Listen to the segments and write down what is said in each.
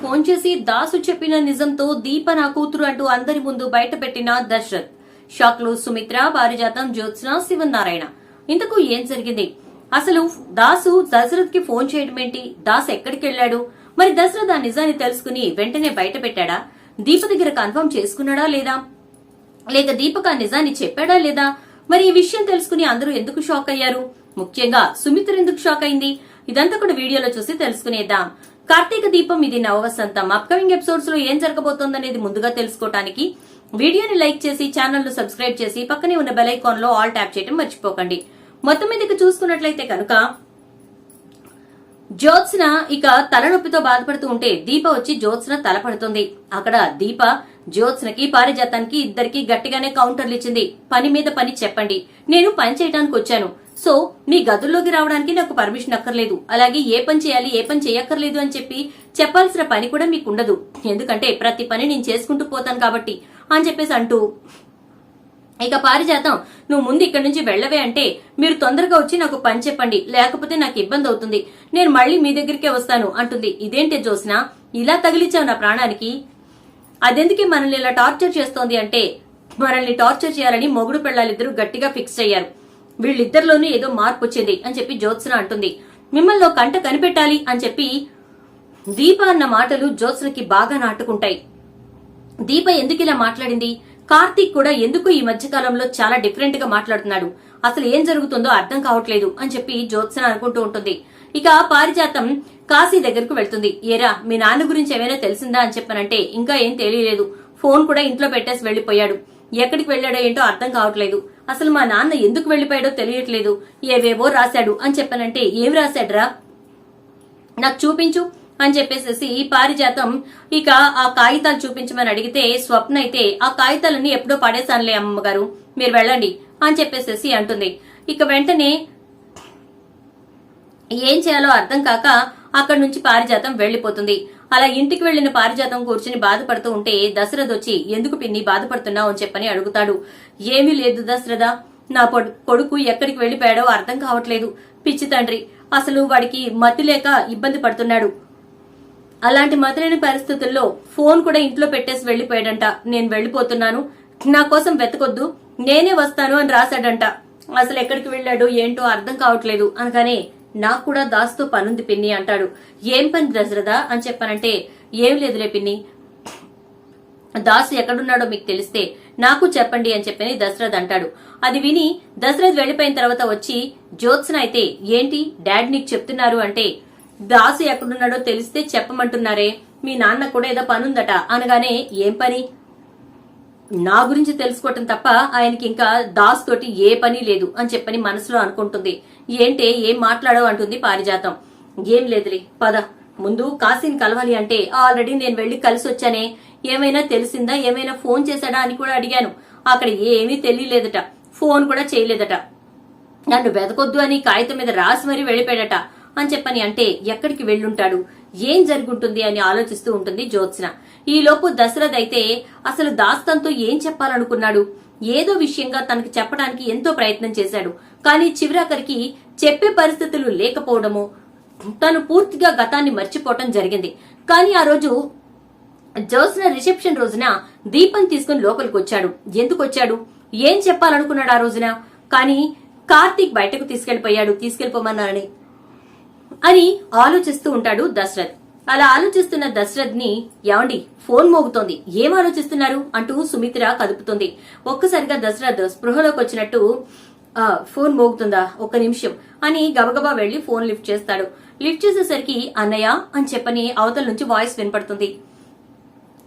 Phone చేసి దాసు చెప్పిన నిజంతో దీప నా కూతురు అంటూ అందరి ముందు బయటపెట్టిన దశరథ్ షాక్లో సుమిత్ర పారిజాతం జ్యోత్స్న శివనారాయణ ఇంతకు ఏం జరిగింది? అసలు దాసు దశరథ్కి ఫోన్ చేయడం ఏంటి? దాస్ ఎక్కడికి వెళ్ళాడు మరి దశరథ్ ఆ నిజాన్ని తెలుసుకుని వెంటనే బయట పెట్టాడా దీప దగ్గర కన్ఫర్మ్ చేసుకున్నాడా లేదా? లేక దీపక్ ఆ నిజాన్ని చెప్పాడా లేదా? మరి ఈ విషయం తెలుసుకుని అందరూ ఎందుకు షాక్ అయ్యారు? ముఖ్యంగా సుమిత్ర ఎందుకు షాక్ అయింది? ఇదంతా కూడా వీడియోలో చూసి తెలుసుకునేద్దాం. కార్తీక దీపం ఇది నవవసంతం. అప్కమింగ్ ఎపిసోడ్స్లో ఏం జరగబోతోందనేది ముందుగా తెలుసుకోవడానికి వీడియోని లైక్ చేసి ఛానల్ను సబ్స్క్రైబ్ చేసి పక్కనే ఉన్న బెల్ ఐకాన్లో ఆల్ ట్యాప్ చేయడం మర్చిపోకండి. మొత్తం మీదకి చూసుకున్నట్లయితే కనుక జ్యోత్స్న ఇక తలనొప్పితో బాధపడుతూ ఉంటే దీప వచ్చి జ్యోత్స్న తలపడుతుంది అక్కడ దీప జ్యోత్స్నకి పారిజాతానికి ఇద్దరికి గట్టిగానే కౌంటర్లు ఇచ్చింది. పని మీద పని చెప్పండి. నేను పని చేయడానికి వచ్చాను. సో మీ గదుల్లోకి రావడానికి నాకు పర్మిషన్ అక్కర్లేదు. అలాగే ఏ పని చేయాలి ఏ పని చేయక్కర్లేదు అని చెప్పి చెప్పాల్సిన పని కూడా మీకు ఉండదు ఎందుకంటే ప్రతి పని నేను చేసుకుంటూ పోతాను కాబట్టి అని చెప్పేసి అంటూ. ఇక పారిజాతం నువ్వు ముందు ఇక్కడి నుంచి వెళ్ళవే అంటే మీరు తొందరగా వచ్చి నాకు పని చెప్పండి లేకపోతే నాకు ఇబ్బంది అవుతుంది. నేను మళ్ళీ మీ దగ్గరికే వస్తాను అంటుంది. ఇదేంటి జోస్న ఇలా తగిలించావు నా ప్రాణానికి? అదెందుకే మనల్ని ఇలా టార్చర్ చేస్తోంది అంటే మనల్ని టార్చర్ చేయాలని మొగుడు పెళ్ళాలిద్దరూ గట్టిగా ఫిక్స్ అయ్యారు. వీళ్ళిద్దరిలోనూ ఏదో మార్పు వచ్చింది అని చెప్పి జ్యోత్స్న అంటుంది. మిమ్మల్ని కంట కనిపెట్టాలి అని చెప్పి దీప అన్న మాటలు జ్యోత్స్నకి బాగా నాటుకుంటాయి. దీప ఎందుకు ఇలా మాట్లాడింది? కార్తీక్ కూడా ఎందుకు ఈ మధ్యకాలంలో చాలా డిఫరెంట్గా మాట్లాడుతున్నాడు? అసలు ఏం జరుగుతుందో అర్థం కావట్లేదు అని చెప్పి జ్యోత్స్న అనుకుంటూ ఉంటుంది. ఇక పారిజాతం కాశీ దగ్గరకు వెళ్తుంది. ఏరా మీ నాన్న గురించి ఏమైనా తెలిసిందా అని చెప్పానంటే ఇంకా ఏం తెలియలేదు. ఫోన్ కూడా ఇంట్లో పెట్టేసి వెళ్ళిపోయాడు ఎక్కడికి వెళ్ళాడో ఏంటో అర్థం కావట్లేదు. అసలు మా నాన్న ఎందుకు వెళ్ళిపోయాడో తెలియట్లేదు. ఏవేవో రాశాడు అని చెప్పానంటే ఏం రాశాడ్రా? నాకు చూపించు అని చెప్పేసేసి ఈ పారిజాతం ఇక ఆ కాగితాలు చూపించమని అడిగితే స్వప్న అయితే ఆ కాగితాలన్నీ ఎప్పుడో పడేశానులే అమ్మగారు. మీరు వెళ్ళండి అని చెప్పేసేసి అంటుంది. ఇక వెంటనే ఏం చేయాలో అర్థం కాక అక్కడి నుంచి పారిజాతం వెళ్ళిపోతుంది అలా ఇంటికి వెళ్ళిన పారిజాతం కూర్చుని బాధపడుతూ ఉంటే దశరథ్ వచ్చి ఎందుకు పిన్ని బాధపడుతున్నావు? అని చెప్పని అడుగుతాడు. ఏమీ లేదు దశరథ. నా పొడు- కొడుకు ఎక్కడికి వెళ్ళిపోయాడో అర్థం కావట్లేదు. పిచ్చి తండ్రి. అసలు వాడికి మతి లేక ఇబ్బంది పడుతున్నాడు. అలాంటి మతిలేని పరిస్థితుల్లో ఫోన్ కూడా ఇంట్లో పెట్టేసి వెళ్ళిపోయాడంట నేను వెళ్ళిపోతున్నాను నా కోసం వెతకొద్దు. నేనే వస్తాను అని రాశాడంట. అసలు ఎక్కడికి వెళ్ళాడు? ఏంటో అర్థం కావట్లేదు అనగానే నాకు కూడా దాస్తో పనుంది పిన్ని అంటాడు. ఏం పని దశరథ అని చెప్పానంటే ఏం లేదులే పిన్ని. దాసు ఎక్కడున్నాడో మీకు తెలిస్తే నాకు చెప్పండి అని చెప్పని దశరథ్ అంటాడు. అది విని దశరథ్ వెళ్ళిపోయిన తర్వాత వచ్చి జ్యోత్స్న అయితే ఏంటి? డాడ్ నీకు చెప్తున్నారు అంటే దాసు ఎక్కడున్నాడో తెలిస్తే చెప్పమంటున్నారే. మీ నాన్న కూడా ఏదో పనుందట. అనగానే ఏం పని? నా గురించి తెలుసుకోవటం తప్ప ఆయనకి ఇంకా దాస్ తోటి ఏ పని లేదు అని చెప్పని మనసులో అనుకుంటుంది. ఏంటే ఏం మాట్లాడవు అంటుంది పారిజాతం. ఏం లేదులే పద. ముందు కాశీని కలవాలి అంటే ఆల్రెడీ నేను వెళ్ళి కలిసి వచ్చానే ఏమైనా తెలిసిందా? ఏమైనా ఫోన్ చేశాడా అని కూడా అడిగాను. అక్కడ ఏమీ తెలియలేదట. ఫోన్ కూడా చేయలేదట. నన్ను వెతకొద్దు అని కాగితం మీద రాసి మరీ వెళ్ళిపోయాడట అని చెప్పని అంటే ఎక్కడికి వెళ్ళుంటాడు? ఏం జరుగుంటుంది అని ఆలోచిస్తూ ఉంటుంది జ్యోత్స్న. ఈలోపు దశరథ్ అయితే అసలు దాస్తంతో ఏం చెప్పాలనుకున్నాడు? ఏదో విషయంగా తనకి చెప్పడానికి ఎంతో ప్రయత్నం చేశాడు. కానీ చివరాఖరికి చెప్పే పరిస్థితులు లేకపోవడము తను పూర్తిగా గతాన్ని మర్చిపోవటం జరిగింది. కానీ ఆ రోజు జ్యోత్స్న రిసెప్షన్ రోజున దీపం తీసుకుని లోపలికి వచ్చాడు. ఎందుకు వచ్చాడు? ఏం చెప్పాలనుకున్నాడు ఆ రోజున? కానీ కార్తీక్ బయటకు తీసుకెళ్ళిపోయాడు తీసుకెళ్ళిపోమన్నారని అని ఆలోచిస్తూ ఉంటాడు దశరథ్. అలా ఆలోచిస్తున్న దశరథ్ని ఏమండి ఫోన్ మోగుతోంది. ఏం ఆలోచిస్తున్నారు? అంటూ సుమిత్ర కదుపుతుంది. ఒక్కసారిగా దశరథ్ స్పృహలోకి వచ్చినట్టు ఫోన్ మోగుతుందా? ఒక్క నిమిషం అని గబగబా వెళ్ళి ఫోన్ లిఫ్ట్ చేస్తాడు. లిఫ్ట్ చేసేసరికి అన్నయ్య అని చెప్పని అవతల నుంచి వాయిస్ వినపడుతుంది.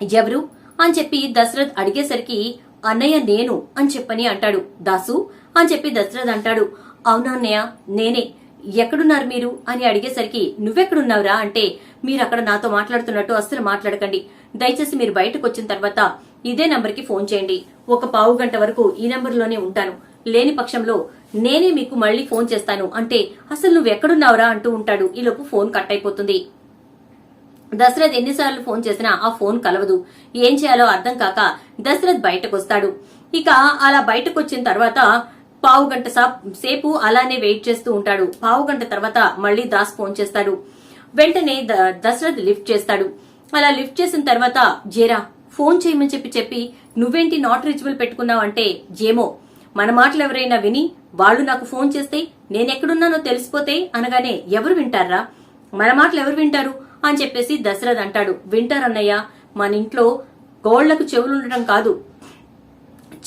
ఎవరు? అని చెప్పి దశరథ్ అడిగేసరికి అన్నయ్య నేను అని చెప్పని అంటాడు. దాసు అని చెప్పి దశరథ్ అంటాడు. అవునా అన్నయ్య? నేనే. ఎక్కడున్నారు మీరు? అని అడిగేసరికి నువ్వెక్కడున్నావురా? అంటే మీరు అక్కడ నాతో మాట్లాడుతున్నట్టు అస్సలు మాట్లాడకండి. దయచేసి మీరు బయటకు వచ్చిన తర్వాత ఇదే నంబర్కి ఫోన్ చేయండి. ఒక పావు గంట వరకు ఈ నంబర్లోనే ఉంటాను. లేని పక్షంలో నేనే మీకు మళ్ళీ ఫోన్ చేస్తాను. అంటే అసలు నువ్వెక్కడున్నావురా? అంటూ ఉంటాడు. ఈలోపు ఫోన్ కట్ అయిపోతుంది దశరథ్ ఎన్నిసార్లు ఫోన్ చేసినా ఆ ఫోన్ కలవదు. ఏం చేయాలో అర్థం కాక దశరథ్ బయటకు వస్తాడు ఇక అలా బయటకు వచ్చిన తర్వాత పావు గంట సేపు అలానే వెయిట్ చేస్తూ ఉంటాడు. పావు గంట తర్వాత మళ్ళీ దాస్ ఫోన్ చేస్తాడు. వెంటనే ద- దశరథ్ లిఫ్ట్ చేస్తాడు. అలా లిఫ్ట్ చేసిన తర్వాత జేరా ఫోన్ చేయమని చెప్పి చెప్పి నువ్వేంటి నాట్ రీచబుల్ పెట్టుకున్నావు అంటే జేమో మన మాటలు ఎవరైనా విని వాళ్ళు నాకు ఫోన్ చేస్తే నేనెక్కడున్నానో తెలిసిపోతే అనగానే ఎవరు వింటారా? మన మాటలు ఎవరు వింటారు? అని చెప్పేసి దశరథ్ అంటాడు. వింటారన్నయ్య మన ఇంట్లో గోళ్ళకు చెవులు ఉండడం కాదు.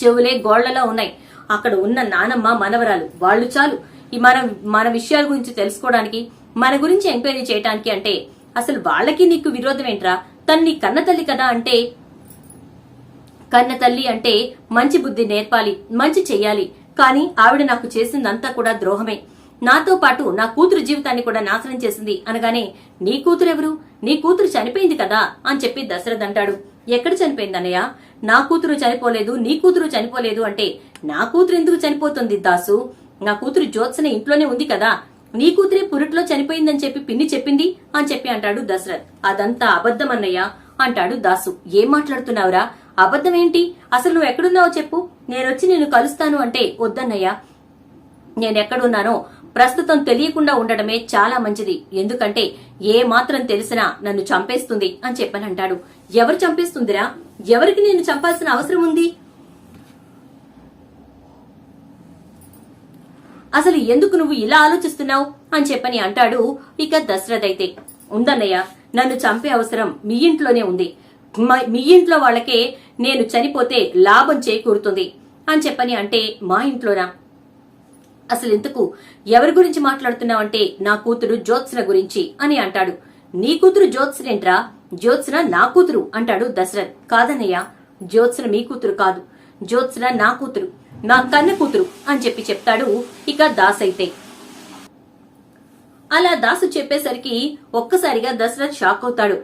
చెవులే గోళ్ళలో ఉన్నాయి. అక్కడ ఉన్న నానమ్మ మనవరాలు. వాళ్ళు చాలు. ఈ మన మన విషయాల గురించి తెలుసుకోవడానికి మన గురించి ఎంక్వైరీ చేయడానికి అంటే అసలు వాళ్ళకి నీకు విరోధం ఏంట్రా? తన్ని కన్న తల్లి కదా అంటే కన్న తల్లి అంటే మంచి బుద్ధి నేర్పాలి మంచి చెయ్యాలి. కానీ ఆవిడ నాకు చేసిందంతా కూడా ద్రోహమే. నాతో పాటు నా కూతురు జీవితాన్ని కూడా నాశనం చేసింది అనగానే నీ కూతురు ఎవరు నీ కూతురు చనిపోయింది కదా? అని చెప్పి దశరథ్ అంటాడు. ఎక్కడ చనిపోయింది అన్నయ్య? నా కూతురు చనిపోలేదు నీ కూతురు చనిపోలేదు అంటే నా కూతురు ఎందుకు చనిపోతుంది దాసు? నా కూతురు జ్యోత్సన ఇంట్లోనే ఉంది కదా. నీ కూతురే పురిట్లో చనిపోయిందని చెప్పి పిన్ని చెప్పింది అని చెప్పి అంటాడు దశరథ్. అదంతా అబద్ధం అన్నయ్య అంటాడు దాసు. ఏం మాట్లాడుతున్నావురా? అబద్ధం ఏంటి? అసలు నువ్వు ఎక్కడున్నావో చెప్పు. నేనొచ్చి నిన్ను కలుస్తాను అంటే వద్దన్నయ్యా. నేనెక్కడున్నానో ప్రస్తుతం తెలియకుండా ఉండడమే చాలా మంచిది. ఎందుకంటే ఏ మాత్రం తెలిసినా నన్ను చంపేస్తుంది అని చెప్పనంటాడు. ఎవరు చంపేస్తుందిరా? ఎవరికి నేను చంపాల్సిన అవసరం ఉంది? అసలు ఎందుకు నువ్వు ఇలా ఆలోచిస్తున్నావు అని చెప్పని అంటాడు ఇక దశరథ్ అయితే. ఉందన్నయ్య నన్ను చంపే అవసరం మీ ఇంట్లోనే ఉంది. మ- మీ ఇంట్లో వాళ్ళకే నేను చనిపోతే లాభం చేకూరుతుంది అని చెప్పని అంటే మా ఇంట్లోనా? అసలు ఎందుకు ఎవరి గురించి మాట్లాడుతున్నావంటే నా కూతురు జ్యోత్స్న గురించి అని అంటాడు. నీ కూతురు జ్యోత్స్నేంట్రా? జ్యోత్స్న నా కూతురు అంటాడు దశరథ్. కాదన్నయ్య జ్యోత్స్న మీ కూతురు కాదు. జ్యోత్స్న నా కూతురు నా కన్న కూతురు అని చెప్పి చెప్తాడు ఇక దాస్ అయితే. అలా దాసు చెప్పేసరికి ఒక్కసారిగా దశరథ్ షాక్ అవుతాడు.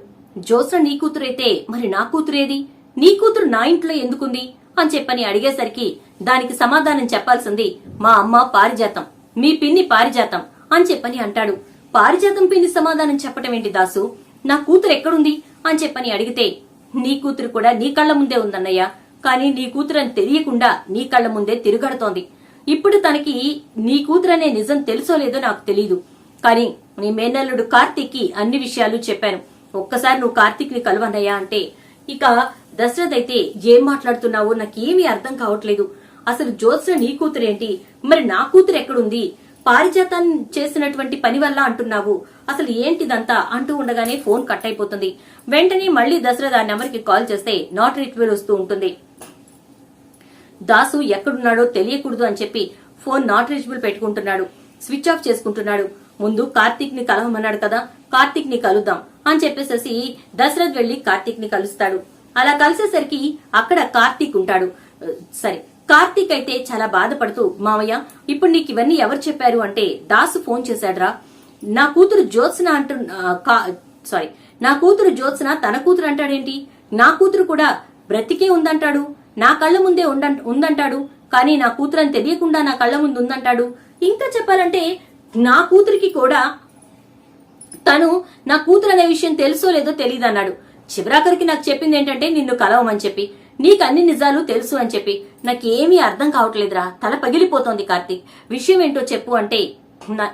జ్యోత్స్న నీ కూతురైతే మరి నా కూతురేది? నీ కూతురు నా ఇంట్లో ఎందుకుంది? అని చెప్పని అడిగేసరికి దానికి సమాధానం చెప్పాల్సింది మా అమ్మ పారిజాతం. మీ పిన్ని పారిజాతం అని చెప్పని అంటాడు. పారిజాతం పిన్ని సమాధానం చెప్పటం ఏంటి దాసు? నా కూతురు ఎక్కడుంది అని చెప్పని అడిగితే నీ కూతురు కూడా నీ కళ్ళ ముందే ఉందన్నయ్య. కానీ నీ కూతురు అని తెలియకుండా నీ కళ్ళ ముందే తిరుగడుతోంది. ఇప్పుడు తనకి నీ కూతురనే నిజం తెలుసో లేదో నాకు తెలీదు. కానీ నీ మేనల్లుడు కార్తీక్కి అన్ని విషయాలు చెప్పాను. ఒక్కసారి నువ్వు కార్తీక్ని కలవన్నయ్యా అంటే ఇక దశరథ్ అయితే ఏం మాట్లాడుతున్నావో నాకేమీ అర్థం కావట్లేదు. అసలు జ్యోత్స్న నీ కూతురేంటి? మరి నా కూతురు ఎక్కడుంది? పారిజాతం చేసినటువంటి పని వల్ల అంటున్నావు. అసలు ఏంటిదంతా అంటూ ఉండగానే ఫోన్ కట్ అయిపోతుంది వెంటనే మళ్ళీ దశరథ్ ఆ నెంబర్కి కాల్ చేస్తే నాట్ రిట్వేర్ వస్తూ ఉంటుంది. దాసు ఎక్కడున్నాడో తెలియకూడదు అని చెప్పి ఫోన్ నాట్ రీచబుల్ పెట్టుకుంటున్నాడు. స్విచ్ ఆఫ్ చేసుకుంటున్నాడు. ముందు కార్తీక్ని కలవమన్నాడు కదా కార్తీక్ని కలుద్దాం అని చెప్పేసేసి దశరథ్ వెళ్ళి కార్తీక్ని కలుస్తాడు. అలా కలిసేసరికి అక్కడ కార్తీక్ ఉంటాడు. సరే కార్తీక్ అయితే చాలా బాధపడుతూ మావయ్య ఇప్పుడు నీకు ఇవన్నీ ఎవరు చెప్పారు అంటే దాసు ఫోన్ చేశాడ్రా. నా కూతురు జ్యోత్స్న అంటు కా- సారీ నా కూతురు జ్యోత్స్న తన కూతురు అంటాడేంటి? నా కూతురు కూడా బ్రతికే ఉందంటాడు. నా కళ్ళ ముందే ఉందంటాడు. కానీ నా కూతురు అని తెలియకుండా నా కళ్ళ ముందు ఉందంటాడు. ఇంకా చెప్పాలంటే నా కూతురికి కూడా తను నా కూతురు అనే విషయం తెలుసో లేదో తెలియదు అన్నాడు చివరాఖరికి నాకు చెప్పింది ఏంటంటే నిన్ను కలవమని చెప్పి. నీకు అన్ని నిజాలు తెలుసు అని చెప్పి. నాకేమీ అర్థం కావట్లేదురా. తల పగిలిపోతోంది కార్తీక్. విషయం ఏంటో చెప్పు అంటే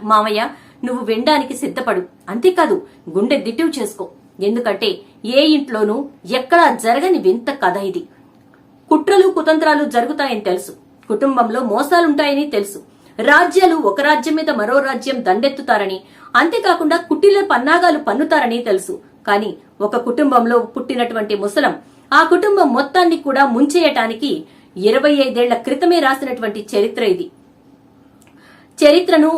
మామయ్య నువ్వు వినడానికి సిద్ధపడు. అంతేకాదు గుండె దిట్టువు చేసుకో. ఎందుకంటే ఏ ఇంట్లోనూ ఎక్కడా జరగని వింత కథ ఇది. కుట్రలు కుతంత్రాలు జరుగుతాయని తెలుసు. కుటుంబంలో మోసాలుంటాయని తెలుసు. రాజ్యాలు ఒక రాజ్యం మీద మరో రాజ్యం దండెత్తుతారని అంతేకాకుండా కుటీల పన్నాగాలు పన్నుతారని తెలుసు. కానీ ఒక కుటుంబంలో పుట్టినటువంటి ముసలం. ఆ కుటుంబం మొత్తాన్ని కూడా ముంచేయటానికి ఇరవై ఐదేళ్ళ క్రితమే రాసినటువంటి చరిత్ర ఇది. చరిత్రను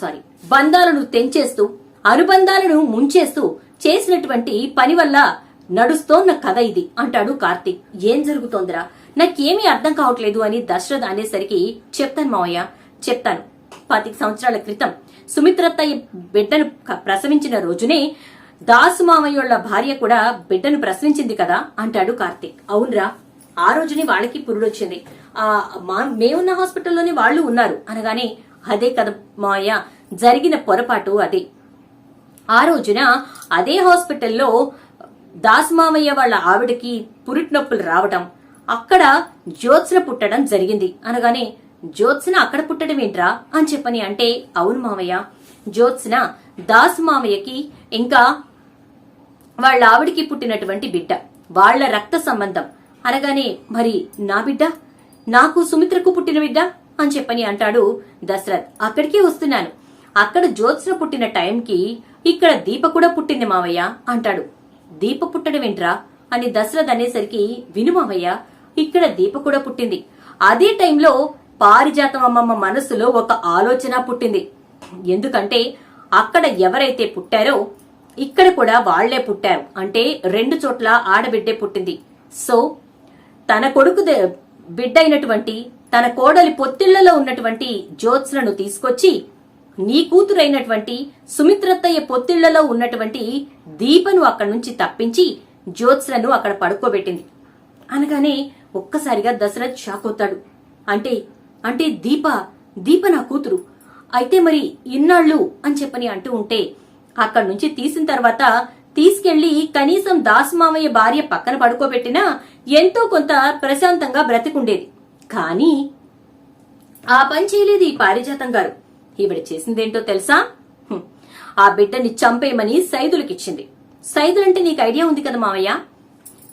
సారీ బంధాలను తెంచేస్తూ అనుబంధాలను ముంచేస్తూ చేసినటువంటి పని వల్ల నడుస్తోన్న కథ ఇది అంటాడు కార్తీక్. ఏం జరుగుతోందిరా? నాకేమీ అర్థం కావట్లేదు అని దశరథ్ అనేసరికి చెప్తాను మావయ్య చెప్తాను. పాతిక సంవత్సరాల క్రితం సుమిత్రత్త బిడ్డను ప్రసవించిన రోజునే దాసు మామయ్యోళ్ళ భార్య కూడా బిడ్డను ప్రసవించింది కదా అంటాడు కార్తీక్. అవునరా ఆ రోజునే వాళ్ళకి పురుడొచ్చింది. ఆ మేమున్న హాస్పిటల్లోనే వాళ్ళు ఉన్నారు అనగానే అదే కదా మాయ జరిగిన పొరపాటు అదే. ఆ రోజున అదే హాస్పిటల్లో దాసమామయ్య వాళ్ళ ఆవిడకి పురిటి నొప్పులు రావటం అక్కడ జ్యోత్స్న పుట్టడం జరిగింది. అనగానే జ్యోత్స్న అక్కడ పుట్టడం ఏంట్రా? అని చెప్పని అంటే అవును మామయ్య జ్యోత్స్న దాసు మామయ్యకి ఇంకా వాళ్ళ ఆవిడికి పుట్టినటువంటి బిడ్డ. వాళ్ళ రక్త సంబంధం. అనగానే మరి నా బిడ్డ? నాకు సుమిత్రకు పుట్టిన బిడ్డ? అని చెప్పని అంటాడు దశరథ్. అక్కడికే వస్తున్నాను. అక్కడ జ్యోత్స్న పుట్టిన టైంకి ఇక్కడ దీప కూడా పుట్టింది మావయ్య అంటాడు. దీప పుట్టడం ఏంట్రా? అని దశరథ్ అనేసరికి విను మావయ్య ఇక్కడ దీప కూడా పుట్టింది. అదే టైంలో పారిజాతం అమ్మమ్మ మనసులో ఒక ఆలోచన పుట్టింది. ఎందుకంటే అక్కడ ఎవరైతే పుట్టారో ఇక్కడ కూడా వాళ్ళే పుట్టారు. అంటే రెండు చోట్ల ఆడబిడ్డే పుట్టింది. సో తన కొడుకు ద- బిడ్డ అయినటువంటి తన కోడలి పొత్తిళ్ళలో ఉన్నటువంటి జ్యోత్స్నను తీసుకొచ్చి నీ కూతురైనటువంటి సుమిత్రత్తయ్య పొత్తిళ్ళలో ఉన్నటువంటి దీపను అక్కడి నుంచి తప్పించి జ్యోత్స్నను అక్కడ పడుకోబెట్టింది. అనగానే ఒక్కసారిగా దశరథ్ షాక్ అవుతాడు. అంటే అంటే దీప దీప నా కూతురు. అయితే మరి ఇన్నాళ్ళు అని చెప్పని అంటూ ఉంటే అక్కడి నుంచి తీసిన తర్వాత తీసుకెళ్ళి కనీసం దాసుమామయ్య భార్య పక్కన పడుకోబెట్టినా ఎంతో కొంత ప్రశాంతంగా బ్రతికుండేది. కానీ ఆ పని చేయలేదు ఈ పారిజాతం గారు. ఈవిడ చేసిందేంటో తెలుసా? ఆ బిడ్డని చంపేయమని సైదులకిచ్చింది. సైదులంటే నీకు ఐడియా ఉంది కదా మావయ్య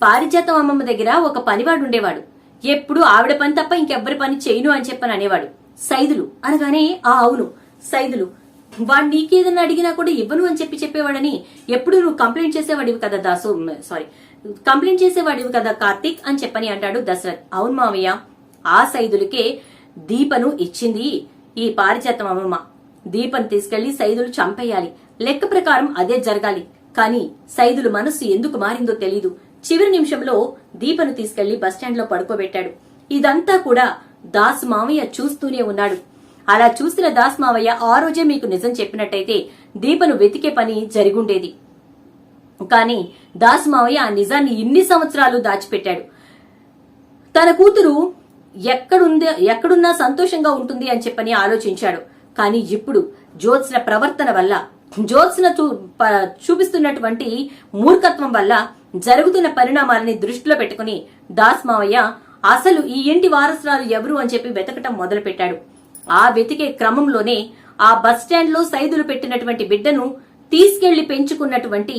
పారిజాతం అమ్మమ్మ దగ్గర ఒక పనివాడు ఉండేవాడు. ఎప్పుడు ఆవిడ పని తప్ప ఇంకెవ్వరి పని చేయను అని చెప్పని అనేవాడు. సైదులు అనగానే ఆ అవును సైదులు వాడు నీకేదన్నా అడిగినా కూడా ఇవ్వను అని చెప్పి చెప్పేవాడని ఎప్పుడు నువ్వు కంప్లైంట్ చేసేవాడివి కదా దాసు. సారీ కంప్లైంట్ చేసేవాడివి కదా కార్తీక్ అని చెప్పని అంటాడు దశరథ్. అవును మావయ్య ఆ సైదులకే దీపను ఇచ్చింది ఈ పారిజాతం అమ్మమ్మ దీపను తీసుకెళ్ళి సైదులు చంపేయాలి. లెక్క ప్రకారం అదే జరగాలి. కానీ సైదులు మనస్సు ఎందుకు మారిందో తెలీదు. చివరి నిమిషంలో దీపను తీసుకెళ్ళి బస్టాండ్లో పడుకోబెట్టాడు. ఇదంతా కూడా దాస్ మావయ్య చూస్తూనే ఉన్నాడు. అలా చూసిన దాస్ మావయ్య ఆ రోజే మీకు నిజం చెప్పినట్టయితే దీపను వెతికే పని జరిగుండేది. కానీ దాస్ మావయ్య ఆ నిజాన్ని ఇన్ని సంవత్సరాలు దాచిపెట్టాడు. తన కూతురు ఎక్కడుంది ఎక్కడున్నా సంతోషంగా ఉంటుంది అని చెప్పని ఆలోచించాడు. కానీ ఇప్పుడు జ్యోత్స్న ప్రవర్తన వల్ల జ్యోత్స్న చూ- చూపిస్తున్నటువంటి మూర్ఖత్వం వల్ల జరుగుతున్న పరిణామాలని దృష్టిలో పెట్టుకుని దాస్ మావయ్య అసలు ఈ ఇంటి వారసురాలు ఎవరు అని చెప్పి వెతకటం మొదలుపెట్టాడు. ఆ వెతికే క్రమంలోనే ఆ బస్లో సైదులు పెట్టినటువంటి బిడ్డను తీసుకెళ్ళి పెంచుకున్నటువంటి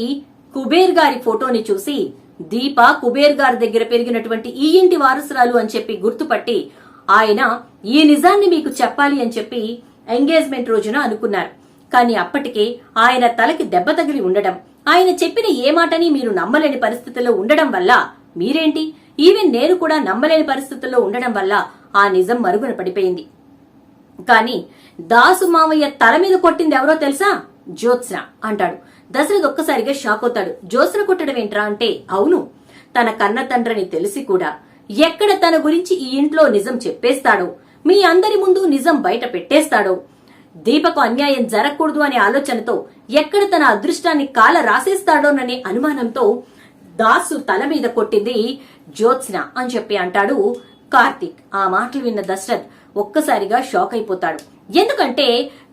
కుబేర్ గారి ఫోటోని చూసి దీప కుబేర్ గారి దగ్గర పెరిగినటువంటి ఈ ఇంటి వారసురాలు అని చెప్పి గుర్తుపట్టి ఆయన ఈ నిజాన్ని మీకు చెప్పాలి అని చెప్పి ఎంగేజ్మెంట్ రోజున అనుకున్నారు. కానీ అప్పటికే ఆయన తలకి దెబ్బ తగిలి ఉండడం ఆయన చెప్పిన ఏ మాటని మీరు నమ్మలేని పరిస్థితుల్లో ఉండడం వల్ల మీరేంటి? ఈవెన్ నేను కూడా నమ్మలేని పరిస్థితుల్లో ఉండడం వల్ల ఆ నిజం మరుగున పడిపోయింది. కానీ దాసు మావయ్య తల మీద కొట్టింది ఎవరో తెలుసా? జ్యోత్స్న అంటాడు. దశరథ్ ఒక్కసారిగా షాక్ అవుతాడు. జ్యోత్స్న కొట్టడం ఏంట్రా అంటే అవును తన కన్న తండ్రిని తెలిసి కూడా ఎక్కడ తన గురించి ఈ ఇంట్లో నిజం చెప్పేస్తాడో మీ అందరి ముందు నిజం బయట పెట్టేస్తాడో దీపకు అన్యాయం జరగకూడదు అనే ఆలోచనతో ఎక్కడ తన అదృష్టాన్ని కాల రాసేస్తాడోననే అనుమానంతో దాసు తల మీద కొట్టింది జ్యోత్స్న అని చెప్పి అంటాడు కార్తీక్. ఆ మాటలు విన్న దశరథ్ ఒక్కసారిగా షాక్ అయిపోతాడు. ఎందుకంటే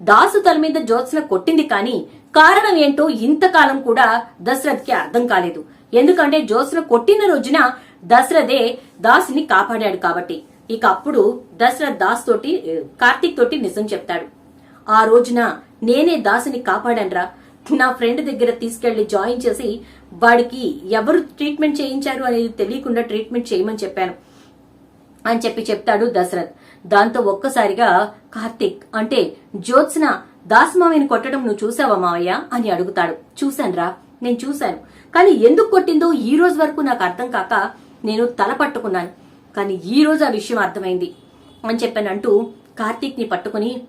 దాసు తల మీద జ్యోత్స్న కొట్టింది కానీ కారణం ఏంటో ఇంతకాలం కూడా దశరథ్కి అర్థం కాలేదు. ఎందుకంటే జ్యోత్స్న కొట్టిన రోజున దశరథే దాసుని కాపాడాడు కాబట్టి. ఇక అప్పుడు దశరథ్ దాస్ తోటి కార్తీక్ తోటి నిజం చెప్తాడు. ఆ రోజున నేనే దాసుని కాపాడాన్రా. నా ఫ్రెండ్ దగ్గర తీసుకెళ్ళి జాయిన్ చేసి వాడికి ఎవరు ట్రీట్మెంట్ చేయించారు అనేది తెలియకుండా ట్రీట్మెంట్ చేయమని చెప్పాను. అని చెప్పి చెప్తాడు దశరథ్. దాంతో ఒక్కసారిగా కార్తిక్ అంటే జ్యోత్స్న దాస్మావిని కొట్టడం నువ్వు చూసావా మావయ్య? అని అడుగుతాడు. చూశానురా నేను చూశాను. కానీ ఎందుకు కొట్టిందో ఈ రోజు వరకు నాకు అర్థం కాక నేను తల పట్టుకున్నాను. కానీ ఈ రోజు ఆ విషయం అర్థమైంది అని చెప్పానంటూ కార్తీక్ని పట్టుకుని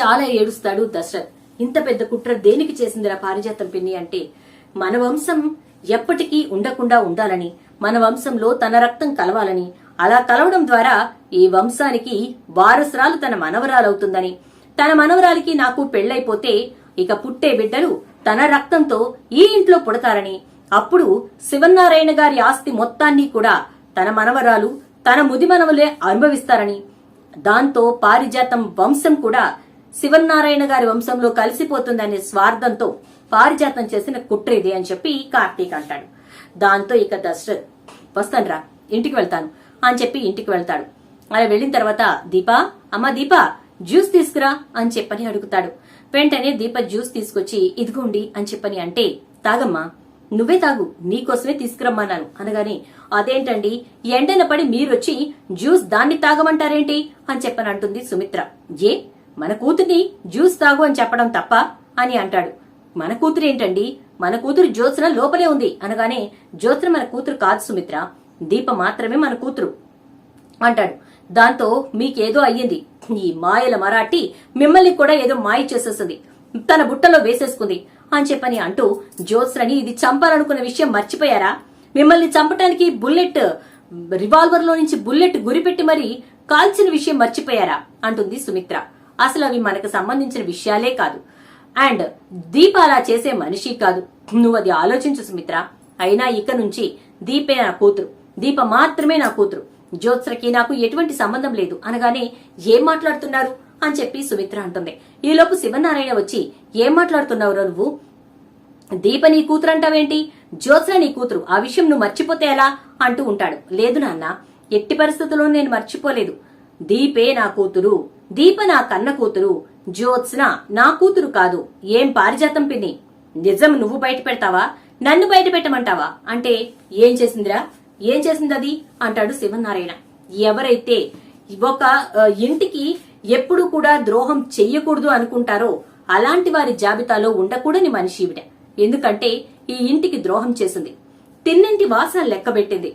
చాలా ఏడుస్తాడు దశరథ్. ఇంత పెద్ద కుట్ర దేనికి చేసిందిరా పారిజాతం పిన్ని అంటే? మన వంశం ఎప్పటికీ ఉండకుండా ఉండాలని మన వంశంలో తన రక్తం కలవాలని అలా కలవడం ద్వారా ఈ వంశానికి వారసురాలు తన మనవరాలవుతుందని. తన మనవరాలికి నాకు పెళ్ళైపోతే ఇక పుట్టే బిడ్డలు తన రక్తంతో ఈ ఇంట్లో పుడతారని. అప్పుడు శివనారాయణ గారి ఆస్తి మొత్తాన్ని కూడా తన మనవరాలు తన ముదిమనవలే అనుభవిస్తారని. దాంతో పారిజాతం వంశం కూడా శివనారాయణ గారి వంశంలో కలిసిపోతుందనే స్వార్థంతో పారిజాతం చేసిన కుట్ర ఇది అని చెప్పి కార్తీక్ అంటాడు. దాంతో ఇక దశరథ్ వస్తానురా ఇంటికి వెళ్తాను. అని చెప్పి ఇంటికి వెళ్తాడు. అలా వెళ్ళిన తర్వాత దీపా అమ్మ దీపా జ్యూస్ తీసుకురా అని చెప్పని అడుగుతాడు. వెంటనే దీప జ్యూస్ తీసుకొచ్చి ఇదిగోండి అని చెప్పని అంటే తాగమ్మా నువ్వే తాగు నీకోసమే తీసుకురమ్మన్నాను అనగానే అదేంటండి ఎండన పడి మీరొచ్చి జ్యూస్ దాన్ని తాగమంటారేంటి? అని చెప్పని అంటుంది సుమిత్ర. ఏ మన కూతుర్ని జ్యూస్ తాగు అని చెప్పడం తప్ప? అని అంటాడు. మన కూతురు ఏంటండి మన కూతురు జ్యోత్సన లోపలే ఉంది. అనగానే జ్యోత్సన మన కూతురు కాదు సుమిత్ర దీప మాత్రమే మన కూతురు అంటాడు. దాంతో మీకేదో అయ్యింది. ఈ మాయల మరాఠీ మిమ్మల్ని కూడా ఏదో మాయ చేసేస్తుంది. తన బుట్టలో వేసేసుకుంది అని చెప్పని అంటూ జ్యోత్స్రని ఇది చంపాలనుకున్న విషయం మర్చిపోయారా? మిమ్మల్ని చంపటానికి బుల్లెట్ రివాల్వర్లో నుంచి బుల్లెట్ గురిపెట్టి మరీ కాల్చిన విషయం మర్చిపోయారా? అంటుంది సుమిత్ర. అసలు అవి మనకు సంబంధించిన విషయాలే కాదు. అండ్ దీప అలా చేసే మనిషి కాదు. నువ్వు అది ఆలోచించు సుమిత్ర. అయినా ఇక నుంచి దీపే నా కూతురు. దీప మాత్రమే నా కూతురు. జ్యోత్స్రకి నాకు ఎటువంటి సంబంధం లేదు. అనగానే ఏం మాట్లాడుతున్నారు? అని చెప్పి సుమిత్ర అంటుంది. ఈలోపు శివనారాయణ వచ్చి ఏం మాట్లాడుతున్నావు నువ్వు? దీప నీ కూతురు అంటావేంటి? జ్యోత్స్న నీ కూతురు. ఆ విషయం నువ్వు మర్చిపోతే ఎలా? అంటూ ఉంటాడు. లేదు నాన్న ఎట్టి పరిస్థితుల్లో నేను మర్చిపోలేదు. దీపే నా కూతురు. దీప నా కన్న కూతురు. జ్యోత్స్న నా కూతురు కాదు. ఏం పారిజాతం పిన్ని? నిజం నువ్వు బయట పెడతావా? నన్ను బయట పెట్టమంటావా? అంటే ఏం చేసిందిరా? ఏం చేసింది అది? అంటాడు శివనారాయణ. ఎవరైతే ఒక ఇంటికి ఎప్పుడు కూడా ద్రోహం చెయ్యకూడదు అనుకుంటారో అలాంటి వారి జాబితాలో ఉండకూడని మనిషి ఈవిడ. ఎందుకంటే ఈ ఇంటికి ద్రోహం చేసింది. తిన్నింటి వాసాలు లెక్కబెట్టింది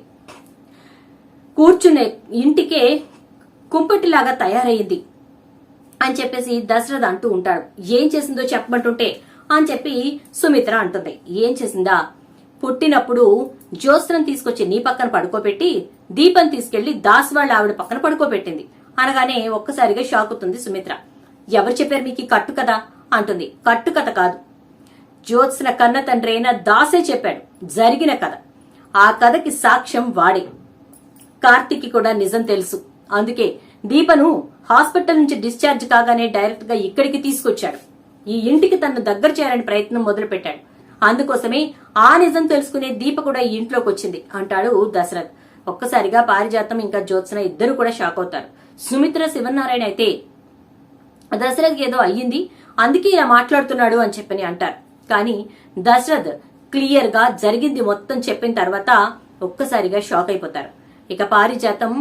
కూర్చునే ఇంటికే కుంపటిలాగా తయారయ్యింది అని చెప్పేసి దశరథ అంటూ ఉంటాడు. ఏం చేసిందో చెప్పమంటుంటే అని చెప్పి సుమిత్ర అంటుంది. ఏం చేసిందా? పుట్టినప్పుడు జ్యోత్స్నం తీసుకొచ్చి నీ పక్కన పడుకోబెట్టి దీపం తీసుకెళ్ళి దాస్ వాళ్ళ ఆవిడ పక్కన పడుకోబెట్టింది. అనగానే ఒక్కసారిగా షాక్ అవుతుంది సుమిత్ర. ఎవరు చెప్పారు మీకు కట్టు కదా అంటుంది. కట్టు కథ కాదు. జ్యోత్స్న కన్న తండ్రైన దాసే చెప్పాడు. జరిగిన కథ. ఆ కథకి సాక్ష్యం వాడే. కార్తిక్ కూడా నిజం తెలుసు. అందుకే దీపను హాస్పిటల్ నుంచి డిశ్చార్జ్ కాగానే డైరెక్ట్గా ఇక్కడికి తీసుకొచ్చాడు. ఈ ఇంటికి తన దగ్గర చేయాలని ప్రయత్నం మొదలుపెట్టాడు. అందుకోసమే ఆ నిజం తెలుసుకునే దీప కూడా ఈ ఇంట్లోకి వచ్చింది అంటాడు దశరథ్. ఒక్కసారిగా పారిజాతం ఇంకా జ్యోత్సన ఇద్దరు కూడా షాక్ అవుతారు. సుమిత్ర శివనారాయణ అయితే దశరథ్ ఏదో అయ్యింది అందుకే ఇలా మాట్లాడుతున్నాడు అని చెప్పని అంటారు. కానీ దశరథ్ క్లియర్గా జరిగింది మొత్తం చెప్పిన తర్వాత ఒక్కసారిగా షాక్ అయిపోతారు. ఇక పారిజాతం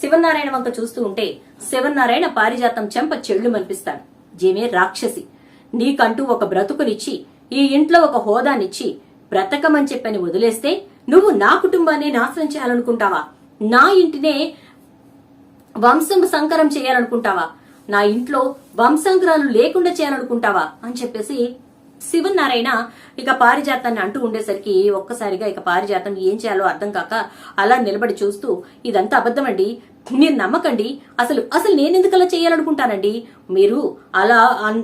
శివనారాయణ వంక చూస్తూ ఉంటే శివనారాయణ పారిజాతం చెంప చెళ్ళు మనిపిస్తాడు జీమే రాక్షసి. నీకంటూ ఒక బ్రతుకునిచ్చి ఈ ఇంట్లో ఒక హోదానిచ్చి బ్రతకమని చెప్పని వదిలేస్తే నువ్వు నా కుటుంబాన్ని నాశనం చేయాలనుకుంటావా? నా ఇంటినే వంశం సంకరం చేయాలనుకుంటావా? నా ఇంట్లో వంశంకరాలు లేకుండా చేయాలనుకుంటావా? అని చెప్పేసి శివనారాయణ ఇక పారిజాతాన్ని అంటూ ఉండేసరికి ఒక్కసారిగా ఇక పారిజాతం ఏం చేయాలో అర్థం కాక అలా నిలబడి చూస్తూ ఇదంతా అబద్ధమండి. మీరు నమ్మకండి. అసలు అసలు నేను ఎందుకు అలా చేయాలనుకుంటానండి? మీరు అలా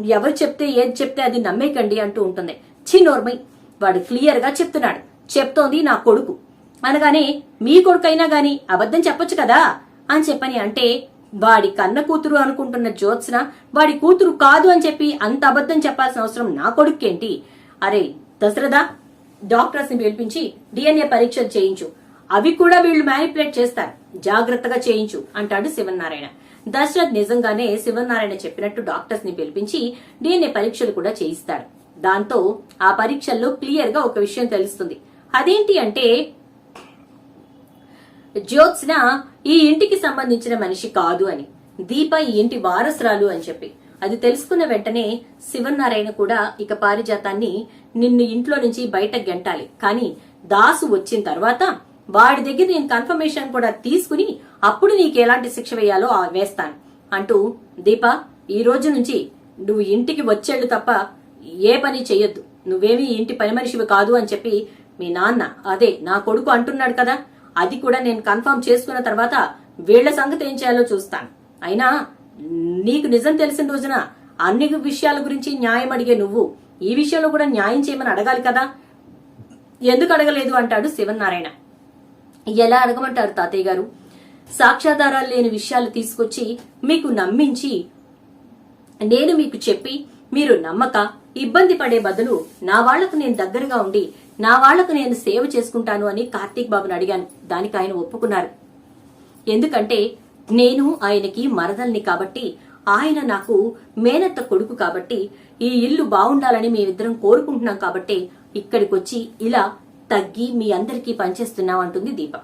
ఎవరు చెప్తే ఏది చెప్తే అది నమ్మేకండి అంటూ ఉంటుంది. చిన్నోర్మై వాడు క్లియర్గా చెప్తున్నాడు. చెప్తోంది నా కొడుకు. అనగానే మీ కొడుకైనా గాని అబద్ధం చెప్పొచ్చు కదా? అని చెప్పని అంటే వాడి కన్న కూతురు అనుకుంటున్న జ్యోత్స్న వాడి కూతురు కాదు అని చెప్పి అంత అబద్ధం చెప్పాల్సిన అవసరం నా కొడుకేంటి అరే దశరథ డాక్టర్స్ని పిలిపించి డిఎన్ఏ పరీక్షలు చేయించు. అవి కూడా వీళ్ళు మ్యానిపులేట్ చేస్తారు. జాగ్రత్తగా చేయించు అంటాడు శివనారాయణ దశరథ్ నిజంగానే శివనారాయణ చెప్పినట్టు డాక్టర్స్ని పిలిపించి డిఎన్ఏ పరీక్షలు కూడా చేయిస్తాడు దాంతో ఆ పరీక్షల్లో క్లియర్గా ఒక విషయం తెలుస్తుంది. అదేంటి అంటే జ్యోత్స్న ఈ ఇంటికి సంబంధించిన మనిషి కాదు అని దీప ఈ ఇంటి వారసురాలు అని చెప్పి. అది తెలుసుకున్న వెంటనే శివనారాయణ కూడా ఇక పారిజాతాన్ని నిన్ను ఇంట్లో నుంచి బయట గెంటాలి. కానీ దాసు వచ్చిన తర్వాత వాడి దగ్గర నేను కన్ఫర్మేషన్ కూడా తీసుకుని అప్పుడు నీకు ఎలాంటి శిక్ష వేయాలో ఆ వేస్తాను. అంటూ దీప ఈ రోజు నుంచి నువ్వు ఇంటికి వచ్చేళ్ళు తప్ప ఏ పని చెయ్యొద్దు. నువ్వేమీ ఇంటి పని మనిషివి కాదు అని చెప్పి మీ నాన్న అదే నా కొడుకు అంటున్నాడు కదా అది కూడా నేను కన్ఫర్మ్ చేసుకున్న తర్వాత వీళ్ళ సంగతి ఏం చేయాలో చూస్తాను. అయినా నీకు నిజం తెలిసిన రోజున అన్ని విషయాల గురించి న్యాయం అడిగే నువ్వు ఈ విషయంలో కూడా న్యాయం చేయమని అడగాలి కదా? ఎందుకు అడగలేదు? అంటాడు శివనారాయణ ఎలా అడగమంటారు తాతయ్య గారు? సాక్ష్యాధారాలు లేని విషయాలు తీసుకొచ్చి మీకు నమ్మించి నేను మీకు చెప్పి మీరు నమ్మక ఇబ్బంది పడే బదులు నా వాళ్ళకు నేను దగ్గరగా ఉండి నా వాళ్ళకు నేను సేవ చేసుకుంటాను అని కార్తీక్ బాబుని అడిగాను. దానికి ఆయన ఒప్పుకున్నారు. ఎందుకంటే నేను ఆయనకి మరదల్ని కాబట్టి ఆయన నాకు మేనత్త కొడుకు కాబట్టి ఈ ఇల్లు బాగుండాలని మేమిద్దరం కోరుకుంటున్నాం కాబట్టి ఇక్కడికి వచ్చి ఇలా తగ్గి మీ అందరికీ పనిచేస్తున్నాం అంటుంది దీప.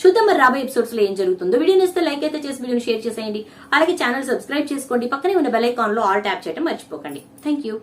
చూద్దాం మరి రాబోయే ఎపిసోడ్స్లో ఏం జరుగుతుందో. వీడియో ఇస్తే లైక్ అయితే చేసి వీడియోని షేర్ చేసేయండి. అలాగే ఛానల్ సబ్స్క్రైబ్ చేసుకోండి. పక్కనే ఉన్న బెల్ ఐకాన్లో ఆల్ ట్యాప్ చేయడం మర్చిపోకండి. Thank you